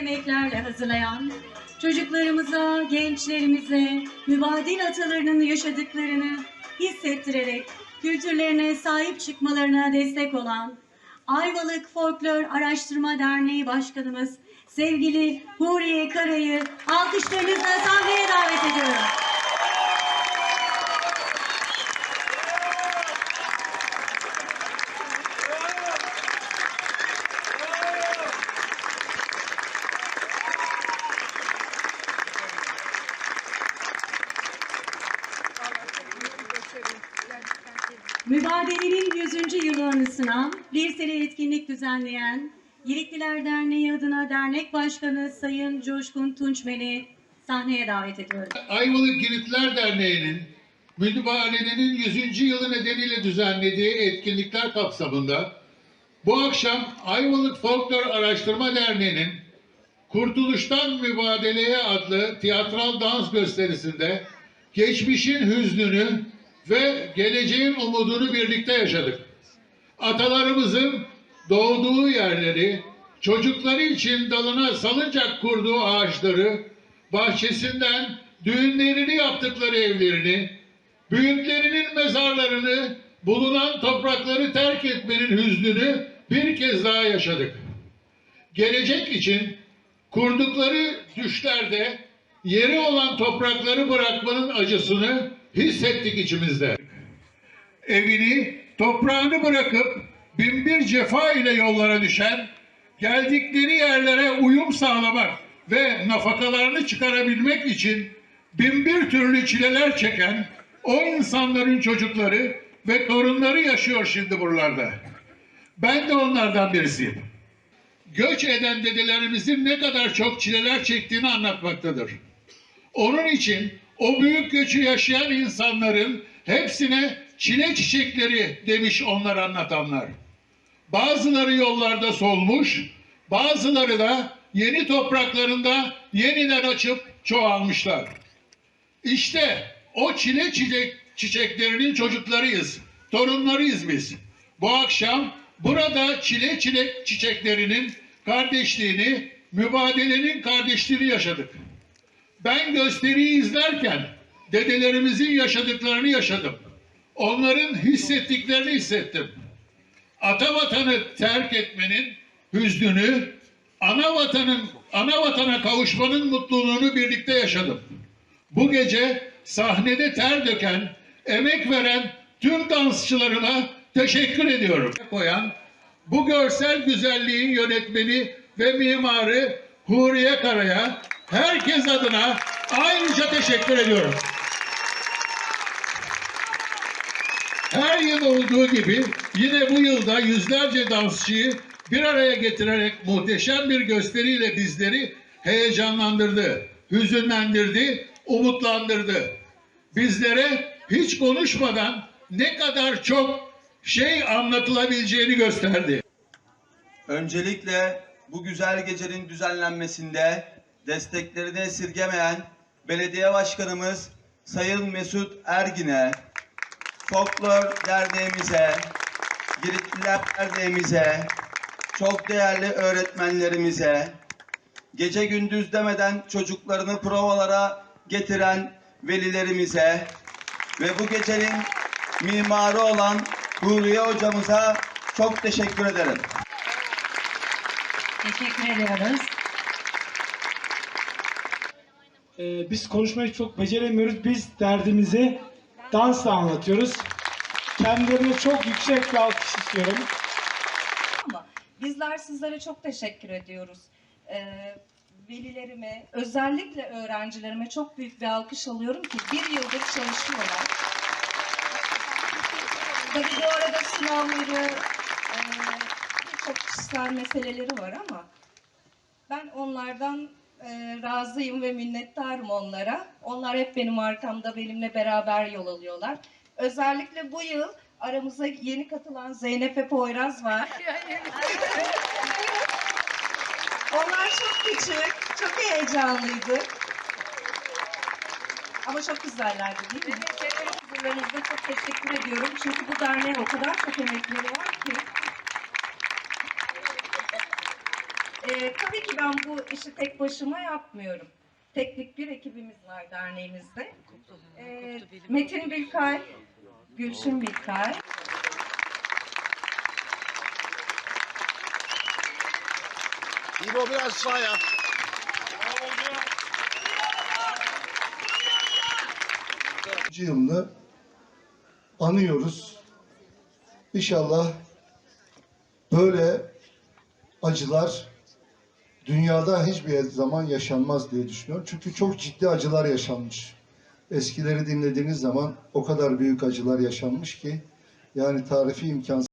yemeklerle hazırlayan, çocuklarımıza, gençlerimize mübadil atalarının yaşadıklarını hissettirerek kültürlerine sahip çıkmalarına destek olan Ayvalık Folklor Araştırma Derneği Başkanımız sevgili Huriye Kara'yı alkışlarınızla sahneye davet ediyorum. Mübadelenin 100. yılı anısına bir sene etkinlik düzenleyen Yiğitliler Derneği adına dernek başkanı Sayın Coşkun Tunçmen'i sahneye davet ediyorum. Ayvalık Giritler Derneği'nin mübadelenin 100. yılı nedeniyle düzenlediği etkinlikler kapsamında bu akşam Ayvalık Folklor Araştırma Derneği'nin Kurtuluştan Mübadeleye adlı tiyatral dans gösterisinde geçmişin hüznünü ve geleceğin umudunu birlikte yaşadık. Atalarımızın doğduğu yerleri, çocukları için dalına salıncak kurduğu ağaçları, bahçesinden düğünlerini yaptıkları evlerini, büyüklerinin mezarlarını, bulunan toprakları terk etmenin hüznünü bir kez daha yaşadık. Gelecek için kurdukları düşlerde yeri olan toprakları bırakmanın acısını hissettik içimizde evini, toprağını bırakıp binbir cefa ile yollara düşen, geldikleri yerlere uyum sağlamak ve nafakalarını çıkarabilmek için binbir türlü çileler çeken o insanların çocukları ve torunları yaşıyor şimdi buralarda. Ben de onlardan birisiyim. Göç eden dedelerimizin ne kadar çok çileler çektiğini anlatmaktadır. Onun için o büyük göçü yaşayan insanların hepsine çile çiçekleri demiş onlar anlatanlar. Bazıları yollarda solmuş, bazıları da yeni topraklarında yeniden açıp çoğalmışlar. İşte o çile çiçek, çiçeklerinin çocuklarıyız, torunlarıyız biz. Bu akşam burada çile çile çiçeklerinin kardeşliğini, mübadelenin kardeşliğini yaşadık. Ben gösteriyi izlerken dedelerimizin yaşadıklarını yaşadım. Onların hissettiklerini hissettim. Ata vatanı terk etmenin hüznünü, ana vatanın ana vatana kavuşmanın mutluluğunu birlikte yaşadım. Bu gece sahnede ter döken, emek veren tüm dansçılarıma teşekkür ediyorum. Koyan bu görsel güzelliğin yönetmeni ve mimarı Huriye Kara'ya herkes adına ayrıca teşekkür ediyorum. Her yıl olduğu gibi yine bu yılda yüzlerce dansçıyı bir araya getirerek muhteşem bir gösteriyle bizleri heyecanlandırdı, hüzünlendirdi, umutlandırdı. Bizlere hiç konuşmadan ne kadar çok şey anlatılabileceğini gösterdi. Öncelikle bu güzel gecenin düzenlenmesinde desteklerini esirgemeyen belediye başkanımız Sayın Mesut Ergin'e, Folklor Derneğimize, Giritliler Derneğimize, çok değerli öğretmenlerimize, gece gündüz demeden çocuklarını provalara getiren velilerimize ve bu gecenin mimarı olan Huriye hocamıza çok teşekkür ederim. Teşekkür ediyoruz. Ee, biz konuşmayı çok beceremiyoruz. Biz derdimizi dansla anlatıyoruz. Kendilerine çok yüksek bir alkış istiyorum. ama bizler sizlere çok teşekkür ediyoruz. Ee, velilerime, özellikle öğrencilerime çok büyük bir alkış alıyorum ki bir yıldır çalışıyorlar. Tabii bu arada sınavları, e, birçok kişisel meseleleri var ama ben onlardan e, razıyım ve minnettarım onlara. Onlar hep benim arkamda benimle beraber yol alıyorlar. Özellikle bu yıl aramıza yeni katılan Zeynep ve Poyraz var. Onlar çok küçük, çok heyecanlıydı. Ama çok güzellerdi değil mi? Evet, huzurlarınızda çok teşekkür ediyorum. Çünkü bu derneğe o kadar çok emekleri var ki. Ee, tabii ki ben bu işi tek başıma yapmıyorum. Teknik bir ekibimiz var derneğimizde. Ee, Metin Bilkay, Gülşin Bilkay, İbo biraz sağ yap. yılını anıyoruz. İnşallah böyle acılar dünyada hiçbir zaman yaşanmaz diye düşünüyorum. Çünkü çok ciddi acılar yaşanmış. Eskileri dinlediğiniz zaman o kadar büyük acılar yaşanmış ki yani tarifi imkansız.